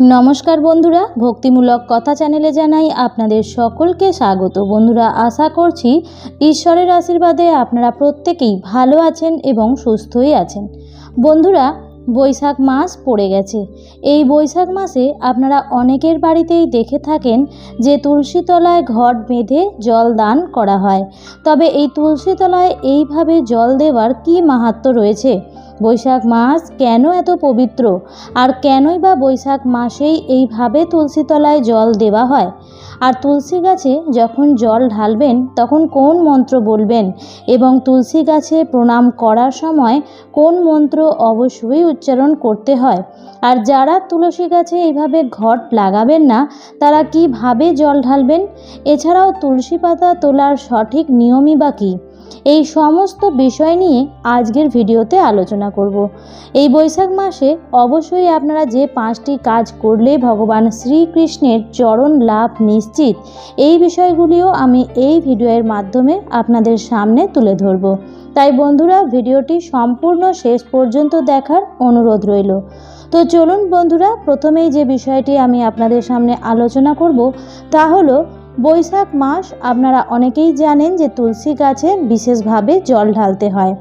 নমস্কার বন্ধুরা, ভক্তিমূলক কথা চ্যানেলে জানাই আপনাদের সকলকে স্বাগত। বন্ধুরা, আশা করছি ঈশ্বরের আশীর্বাদে আপনারা প্রত্যেকেই ভালো আছেন এবং সুস্থই আছেন। বন্ধুরা, বৈশাখ মাস পড়ে গেছে। এই বৈশাখ মাসে আপনারা অনেকের বাড়িতেই দেখে থাকেন যে তুলসী তলায় ঘট বেঁধে জল দান করা হয়। তবে এই তুলসী তলায় এইভাবে জল দেওয়ার কী মাহাত্ম্য রয়েছে? বৈশাখ মাস কেন এত পবিত্র? আর কেনই বা বৈশাখ মাসেই এইভাবে তুলসী তলায় জল দেওয়া হয়? আর তুলসী গাছে যখন জল ঢালবেন, তখন কোন মন্ত্র বলবেন? এবং তুলসী গাছে প্রণাম করার সময় কোন মন্ত্র অবশ্যই উচ্চারণ করতে হয়? আর যারা তুলসী গাছে এইভাবে ঘট লাগাবেন না, তারা কীভাবে জল ঢালবেন? এছাড়াও তুলসী পাতা তোলার সঠিক নিয়মই বা কী? এই সমস্ত বিষয় নিয়ে আজকের ভিডিওতে আলোচনা করব। এই বৈশাখ মাসে অবশ্যই আপনারা যে পাঁচটি কাজ করলে ভগবান শ্রীকৃষ্ণের চরণ লাভ নিশ্চিত, এই বিষয়গুলিও আমি এই ভিডিওর মাধ্যমে আপনাদের সামনে তুলে ধরব। তাই বন্ধুরা, ভিডিওটি সম্পূর্ণ শেষ পর্যন্ত দেখার অনুরোধ রইল। তো চলুন বন্ধুরা, প্রথমেই যে বিষয়টি আমি আপনাদের সামনে আলোচনা করব তা হলো বৈশাখ মাস আপনারা অনেকেই জানেন যে তুলসী গাছে বিশেষভাবে জল ঢালতে হয়।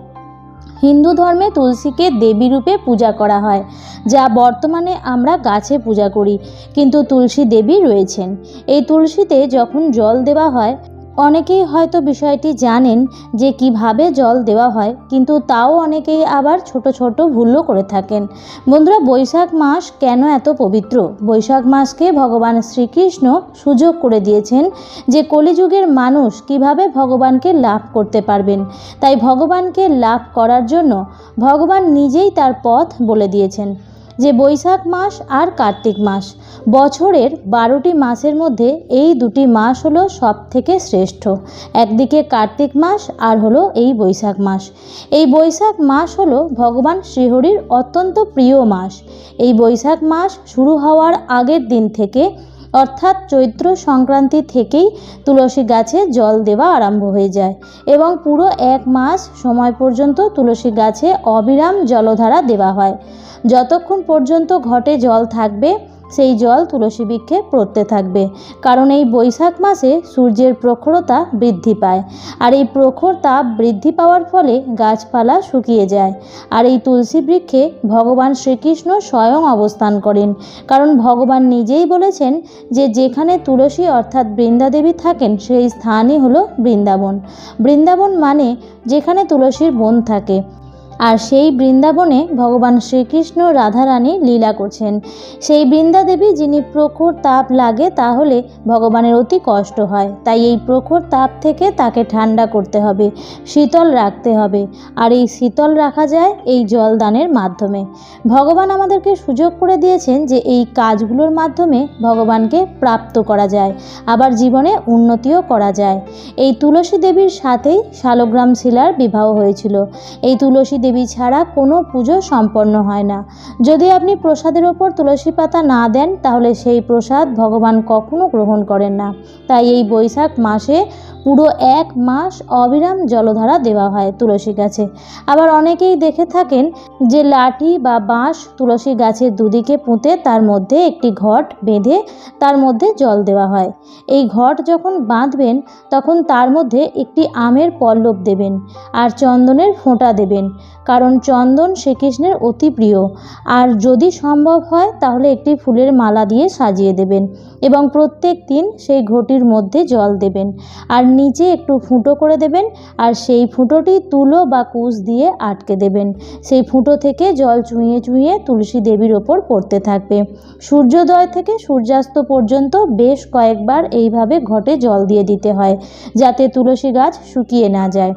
হিন্দু ধর্মে তুলসীকে দেবী রূপে পূজা করা হয়, যা বর্তমানে আমরা গাছে পূজা করি, কিন্তু তুলসী দেবী রয়েছেন। এই তুলসীতে যখন জল দেওয়া হয় অনেকেই হয়তো বিষয়টি জানেন যে কীভাবে জল দেওয়া হয়, কিন্তু তাও অনেকেই আবার ছোট ছোট ভুলও করে থাকেন। বন্ধুরা, বৈশাখ মাস কেন এত পবিত্র? বৈশাখ মাসকে ভগবান শ্রীকৃষ্ণ সুযোগ করে দিয়েছেন যে কলিযুগের মানুষ কীভাবে ভগবানকে লাভ করতে পারবেন। তাই ভগবানকে লাভ করার জন্য ভগবান নিজেই তার পথ বলে দিয়েছেন। যে বৈশাখ মাস আর কার্তিক মাস। বছরের বারোটি মাসের মধ্যে এই দুটি মাস হলো সব থেকে শ্রেষ্ঠ। একদিকে কার্তিক মাস আর হলো এই বৈশাখ মাস। এই বৈশাখ মাস হলো ভগবান শ্রীহরির অত্যন্ত প্রিয় মাস। এই বৈশাখ মাস শুরু হওয়ার আগের দিন থেকে অর্থাৎ চৈত্র সংক্রান্তি থেকেই তুলসী গাছে জল দেওয়া আরম্ভ হয়ে যায় এবং পুরো এক মাস সময় পর্যন্ত তুলসী গাছে অবিরাম জলধারা দেওয়া হয়। যতক্ষণ পর্যন্ত ঘটে জল থাকবে সেই জল তুলসী বৃক্ষে পড়তে থাকবে। কারণ এই বৈশাখ মাসে সূর্যের প্রখরতা বৃদ্ধি পায়। আর এই প্রখর তাপ বৃদ্ধি পাওয়ার ফলে গাছপালা শুকিয়ে যায়। আর এই তুলসী বৃক্ষে ভগবান শ্রীকৃষ্ণ স্বয়ং অবস্থান করেন। কারণ ভগবান নিজেই বলেছেন যে যেখানে তুলসী অর্থাৎ বৃন্দাদেবী থাকেন, সেই স্থানই হলো বৃন্দাবন। বৃন্দাবন মানে যেখানে তুলসীর বন থাকে। আর সেই বৃন্দাবনে ভগবান শ্রীকৃষ্ণ রাধারানী লীলা করছেন। সেই বৃন্দাদেবী যিনি প্রখর তাপ লাগে, তাহলে ভগবানের অতি কষ্ট হয়। তাই এই প্রখর তাপ থেকে তাকে ঠান্ডা করতে হবে, শীতল রাখতে হবে। আর এই শীতল রাখা যায় এই জলদানের মাধ্যমে। ভগবান আমাদেরকে সুযোগ করে দিয়েছেন যে এই কাজগুলোর মাধ্যমে ভগবানকে প্রাপ্ত করা যায়, আবার জীবনে উন্নতিও করা যায়। এই তুলসী দেবীর সাথেই শালগ্রাম শিলার বিবাহ হয়েছিল। এই তুলসী দেবী ছাড়া কোনো পুজো সম্পন্ন হয় না। যদি আপনি প্রসাদের ওপর তুলসী পাতা না দেন, তাহলে সেই প্রসাদ ভগবান কখনো গ্রহণ করেন না। তাই এই বৈশাখ মাসে পুরো এক মাস অবিরাম জলধারা দেওয়া হয় তুলসী গাছে। আবার অনেকেই দেখে থাকেন যে লাঠি বা বাঁশ তুলসী গাছের দুদিকে পুঁতে তার মধ্যে একটি ঘট বেঁধে তার মধ্যে জল দেওয়া হয়। এই ঘট যখন বাঁধবেন, তখন তার মধ্যে একটি আমের পল্লব দেবেন আর চন্দনের ফোঁটা দেবেন, কারণ চন্দন শ্রীকৃষ্ণের অতি প্রিয়। আর যদি সম্ভব হয়, তাহলে একটি ফুলের মালা দিয়ে সাজিয়ে দেবেন এবং প্রত্যেক দিন সেই ঘটির মধ্যে জল দেবেন। আর নিচে একটু ফুটো করে দেবেন আর সেই ফুটোটি তুলো বা কুশ দিয়ে আটকে দেবেন। সেই ফুটো থেকে জল চুঁইয়ে চুঁইয়ে তুলসী দেবীর ওপর পড়তে থাকবে। সূর্যোদয় থেকে সূর্যাস্ত পর্যন্ত বেশ কয়েকবার এইভাবে ঘটে জল দিয়ে দিতে হয়, যাতে তুলসী গাছ শুকিয়ে না যায়।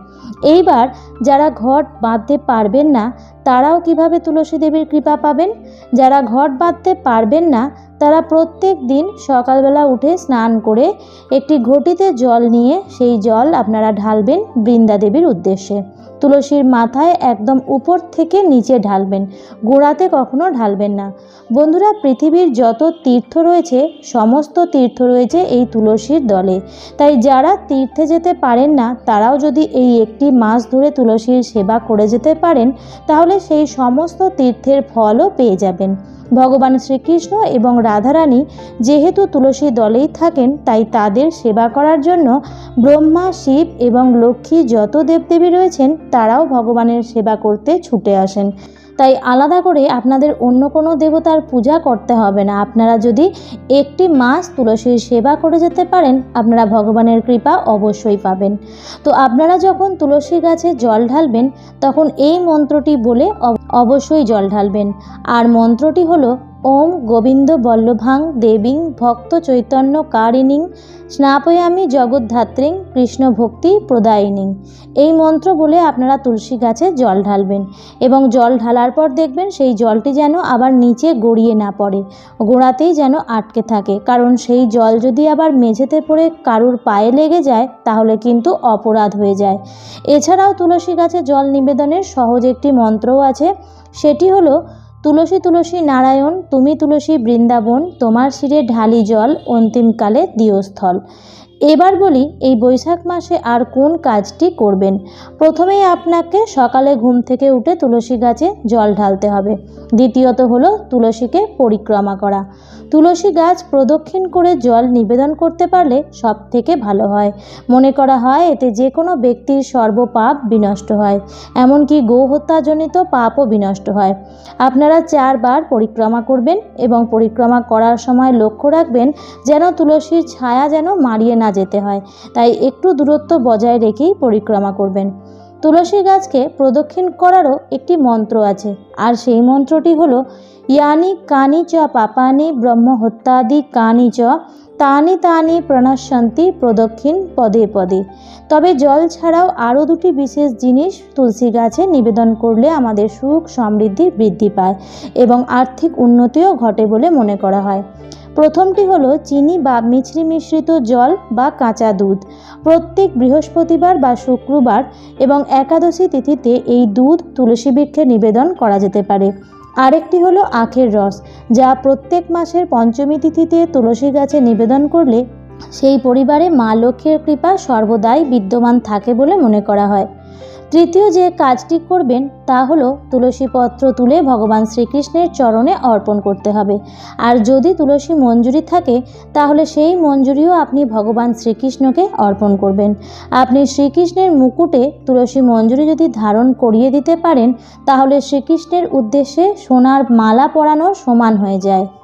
এইবার যারা ঘট বাঁধতে পারবেন না তারাও কীভাবে তুলসী দেবীর কৃপা পাবেন? যারা ঘট বাঁধতে পারবেন না, তারা প্রত্যেক দিন সকালবেলা উঠে স্নান করে একটি ঘটিতে জল নিয়ে সেই জল আপনারা ঢালবেন বৃন্দা দেবীর উদ্দেশ্যে। তুলসীর মাথায় একদম উপর থেকে নিচে ঢালবেন, গোড়াতে কখনো ঢালবেন না। বন্ধুরা, পৃথিবীর যত তীর্থ রয়েছে, সমস্ত তীর্থ রয়েছে এই তুলসীর দলে। তাই যারা তীর্থে যেতে পারেন না, তারাও যদি এই একটি মাস ধরে তুলসীর সেবা করে যেতে পারেন, তাহলে সেই সমস্ত তীর্থের ফলও পেয়ে যাবেন। ভগবান শ্রীকৃষ্ণ এবং রাধারানী যেহেতু তুলসী দলেই থাকেন, তাই তাদের সেবা করার জন্য ব্রহ্মা, শিব এবং লক্ষ্মী যত দেবদেবী রয়েছেন, তারাও ভগবানের সেবা করতে ছুটে আসেন। তাই আলাদা করে আপনাদের অন্য কোনো দেবতার পূজা করতে হবে না। আপনারা যদি একটি মাস তুলসীর সেবা করে যেতে পারেন, আপনারা ভগবানের কৃপা অবশ্যই পাবেন। তো আপনারা যখন তুলসী গাছে জল ঢালবেন, তখন এই মন্ত্রটি বলে অবশ্যই জল ঢালবেন। আর মন্ত্রটি হলো ওম গোবিন্দ বল্লভাং দেবীং ভক্ত চৈতন্য কারিণীং স্নাপয়ামি জগদ্ধাত্রীং কৃষ্ণ ভক্তি প্রদায়িনীং। এই মন্ত্র বলে আপনারা তুলসী গাছে জল ঢালবেন এবং জল ঢালার পর দেখবেন সেই জলটি যেন আবার নিচে গড়িয়ে না পড়ে, গোড়াতেই যেন আটকে থাকে। কারণ সেই জল যদি আবার মেঝেতে পড়ে কারুর পায়ে লেগে যায়, তাহলে কিন্তু অপরাধ হয়ে যায়। এছাড়াও তুলসী গাছে জল নিবেদনের সহজ একটি মন্ত্রও আছে, সেটি হলো তুলসী তুলসী নারায়ণ তুমি তুলসী বৃন্দাবন তোমার শিরে ঢালি জল অন্তিমকালে দিয়স্থল। এবার বলি, এই বৈশাখ মাসে আর কোন কাজটি করবেন? প্রথমেই আপনাকে সকালে ঘুম থেকে উঠে তুলসী গাছে জল ঢালতে হবে। দ্বিতীয়ত হলো তুলসীকে পরিক্রমা করা। তুলসী গাছ প্রদক্ষিণ করে জল নিবেদন করতে পারলে সব থেকে ভালো হয়। মনে করা হয়, এতে যে কোনো ব্যক্তির সর্বপাপ বিনষ্ট হয়, এমনকি গো হত্যাজনিত পাপও বিনষ্ট হয়। আপনারা চারবার পরিক্রমা করবেন এবং পরিক্রমা করার সময় লক্ষ্য রাখবেন, যেন তুলসীর ছায়া যেন মারিয়ে না যেতে হয়। তাই একটু দূরত্ব বজায় রেখেই পরিক্রমা করবেন। তুলসী গাছকে প্রদক্ষিণ করারও একটি মন্ত্র আছে। আর সেই মন্ত্রটি হলো, ইয়ানি কানি চ পাপানি ব্রহ্ম হত্যাদি কানি চ তানি তানি প্রণশ্যন্তি প্রদক্ষিণ পদে পদে। তবে জল ছাড়াও আরও দুটি বিশেষ জিনিস তুলসী গাছে নিবেদন করলে আমাদের সুখ সমৃদ্ধি বৃদ্ধি পায় এবং আর্থিক উন্নতিও ঘটে বলে মনে করা হয়। প্রথমটি হলো চিনি বা মিছরি মিশ্রিত জল বা কাঁচা দুধ। প্রত্যেক বৃহস্পতিবার বা শুক্রবার এবং একাদশী তিথিতে এই দুধ তুলসী বৃক্ষে নিবেদন করা যেতে পারে। আরেকটি হলো আখের রস, যা প্রত্যেক মাসের পঞ্চমী তিথিতে তুলসী গাছে নিবেদন করলে সেই পরিবারে মা লক্ষ্মীর কৃপা সর্বদাই বিদ্যমান থাকে বলে মনে করা হয়। তৃতীয় যে কাজটি করবেন তা হলো তুলসী পত্র তুলে ভগবান শ্রীকৃষ্ণের চরণে অর্পণ করতে হবে। আর যদি তুলসী মঞ্জুরি থাকে, তাহলে সেই মঞ্জুরিও আপনি ভগবান শ্রীকৃষ্ণকে অর্পণ করবেন। আপনি শ্রীকৃষ্ণের মুকুটে তুলসী মঞ্জুরি যদি ধারণ করিয়ে দিতে পারেন, তাহলে শ্রীকৃষ্ণের উদ্দেশ্যে সোনার মালা পরানো সমান হয়ে যায়।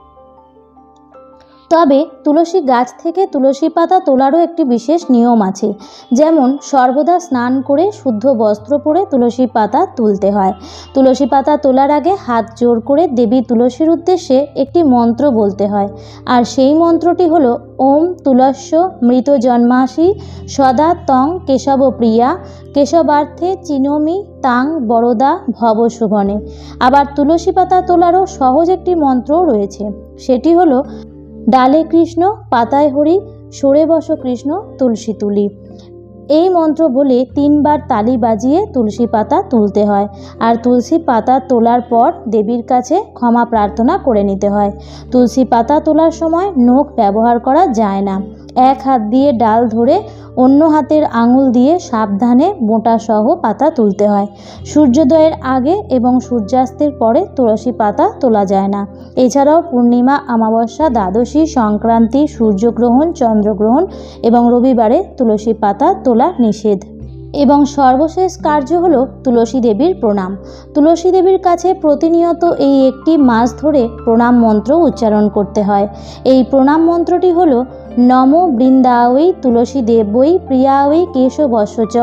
তবে তুলসী গাছ থেকে তুলসী পাতা তোলারও একটি বিশেষ নিয়ম আছে। যেমন, সর্বদা স্নান করে শুদ্ধ বস্ত্র পরে তুলসী পাতা তুলতে হয়। তুলসী পাতা তোলার আগে হাত জোর করে দেবী তুলসীর উদ্দেশ্যে একটি মন্ত্র বলতে হয়। আর সেই মন্ত্রটি হলো, ওম তুলস্য মৃত জন্মাসি, সদা তং কেশব প্রিয়া, কেশবার্থে চিনমি তাং বরদা ভব শুভনে। আবার তুলসী পাতা তোলারও সহজ একটি মন্ত্রও রয়েছে। সেটি হলো ডালে কৃষ্ণ, পাতায় হরি, সরে বস কৃষ্ণ, তুলসী তুলি। এই মন্ত্র বলে তিনবার তালি বাজিয়ে তুলসী পাতা তুলতে হয়। আর তুলসী পাতা তোলার পর দেবীর কাছে ক্ষমা প্রার্থনা করে নিতে হয়। তুলসী পাতা তোলার সময় নখ ব্যবহার করা যায় না। এক হাত দিয়ে ডাল ধরে অন্য হাতের আঙুল দিয়ে সাবধানে বোঁটা সহ পাতা তুলতে হয়। সূর্যোদয়ের আগে এবং সূর্যাস্তের পরে তুলসী পাতা তোলা যায় না। এছাড়াও পূর্ণিমা, অমাবস্যা, দ্বাদশী, সংক্রান্তি, সূর্যগ্রহণ, চন্দ্রগ্রহণ এবং রবিবারে তুলসী পাতা তোলা নিষেধ। এবং সর্বশেষ কার্য হল তুলসী দেবীর প্রণাম। তুলসী দেবীর কাছে প্রতিনিয়ত এই একটি মাস ধরে প্রণাম মন্ত্র উচ্চারণ করতে হয়। এই প্রণাম মন্ত্রটি হলো নম বৃন্দাওই তুলসী দেবই প্রিয়াওই কেশবস্য চ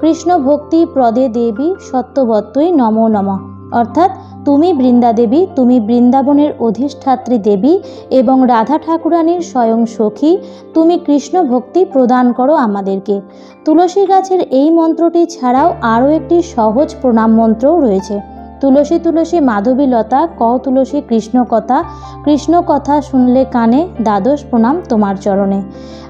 কৃষ্ণ ভক্তি প্রদে দেবী সত্যবত্তই নম নম। অর্থাৎ তুমি বৃন্দা দেবী তুমি বৃন্দাবনের অধিষ্ঠাত্রী দেবী এবং রাধা ঠাকুরানীর স্বয়ং সখী, তুমি কৃষ্ণ ভক্তি প্রদান করো আমাদেরকে। তুলসী গাছের এই মন্ত্রটি ছাড়াও আরও একটি সহজ প্রণাম মন্ত্রও রয়েছে। তুলসী তুলসী মাধবী লতা, ক তুলসী কৃষ্ণ কথা কৃষ্ণ কথা শুনলে কানে, দ্বাদশ প্রণাম তোমার চরণে।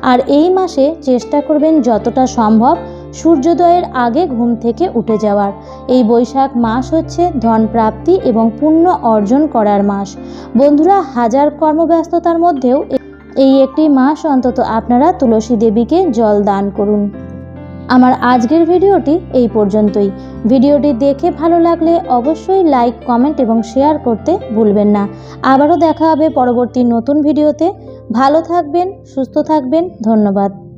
আর এই মাসে চেষ্টা করবেন যতটা সম্ভব সূর্যোদয়ের আগে ঘুম থেকে উঠে যাওয়ার। এই বৈশাখ মাস হচ্ছে ধন প্রাপ্তি এবং পুণ্য অর্জন করার মাস। বন্ধুরা, হাজার কর্মব্যস্ততার মধ্যেও এই একটি মাস অন্তত আপনারা তুলসী দেবীকে জল দান করুন। আমার আজকের ভিডিওটি এই পর্যন্তই। ভিডিওটি দেখে ভালো লাগলে অবশ্যই লাইক, কমেন্ট এবং শেয়ার করতে ভুলবেন না। আবারও দেখা হবে পরবর্তী নতুন ভিডিওতে। ভালো থাকবেন, সুস্থ থাকবেন। ধন্যবাদ।